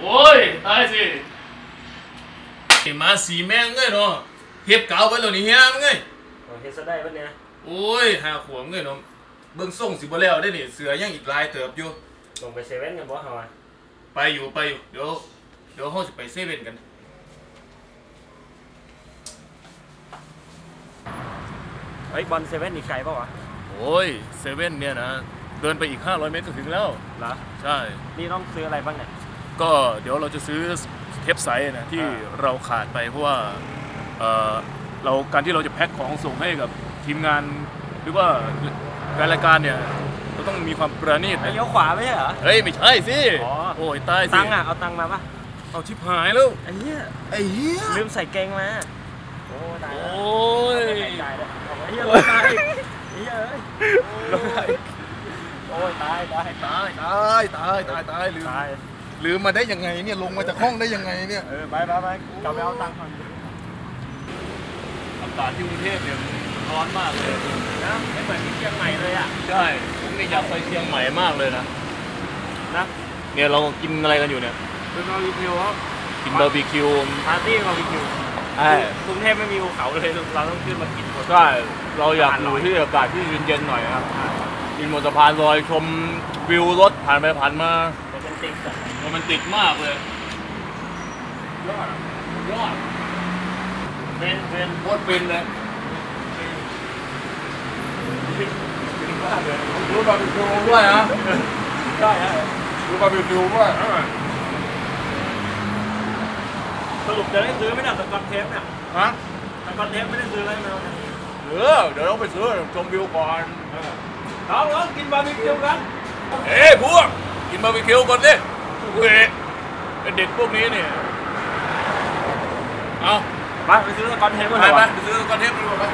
โอ้ยตายสิเมาสีแม่งเงยเนาะเฮ็บเก่าไปแล้วนี่เฮียมึงเงยเฮ็ดซะได้ปะเนี่ยโอ้ยหาขวมเงยเนาะเบิ่งส่งสิบ่แล้วได้นี่เสือยังอีกลายเติบอยู่ลงไปเซเว่นกันบ่เฮาอะไปอยู่ไปอยู่เดี๋ยวเดี๋ยวเฮาสิไปเซเว่นกันเฮ้ยบอลเซเว่นนี่ครเปล่าวะโอ้ยเซเว่นเนี่ยนะ เดินไปอีก 500 เมตรก็ถึงแล้ว เหรอ ใช่ นี่ต้องซื้ออะไรบ้างเนี่ย ก็เดี๋ยวเราจะซื้อเทปไซส์นะที่อ่าเราขาดไปเพราะว่าเอ่อเราการที่เราจะแพ็คของส่งให้กับทีมงานหรือว่าการรายการเนี่ยเราต้องมีความประณีตไอ้นะเลี้ยวขวาไม่ใช่เหรอ เฮ้ย ไม่ใช่สิ อ๋อ โอ้ยตายสิตังค์อะ เอาตังค์มาปะเอาชิบหายแล้ว ไอ้เหี้ย ไอ้เหี้ย ลืมใส่เกงมา โอ้ตายโอแล้ว้ยตายแล้วเอาไอ้เหี้ยลงตายอีกไอ้เหี้ยเอ้ยลงตายอีกโอ้ยตายตายตายตายตายตายตายลืมตายลืมมาได้ยังไงเนี่ยลงมาจากห้องได้ยังไงเนี่ยเออไปไปไปกลับไปเอาตังค์ก่อนอากาศที่กรุงเทพเนี่ยร้อนมากเลยนะไม่เหมือนที่เชียงใหม่เลยอะใช่ผมนี่อยากไปเชียงใหม่มากเลยนะนะเนี่ยเรากินอะไรกันอยู่เนี่ยเป็นบาร์บีคิวครับกินบาร์บีคิวปาร์ตี้บาร์บีคิวใช่กรุงเทพไม่มีภูเขาเลยเราต้องขึ้นมากินบนใช่เราอยากอยู่ที่อากาศที่เย็นๆหน่อยครับ กินบนสะพานลอยชมวิวรถผ่านไปผ่านมาโรแมนติกอะโรแมนติกมากเลยยอดอะยอดเป็นเป็นโคตรฟินเลยรู้บาร์บีคิวด้วยนะได้ฮะรู้บาร์บีคิวด้วยสรุปจะได้ซื้อไหมเนี่ยสกอตเทปเนี่ยฮะสกอตเทปไม่ได้ซื้ออะไรมาเนี่ยเออเดี๋ยวเราไปซื้อชมวิวก่อน เอาเอากินบาร์บีคิวกัน เอ้ยพวก กินบาร์บีคิวก่อนดิเฮ้ยไอ้เด็กพวกนี้เนี่ย เอาไปไปซื้อสกอตเทปไปกันเถอะไปวะไปซื้อคอนเทนต์ดีกว่าไป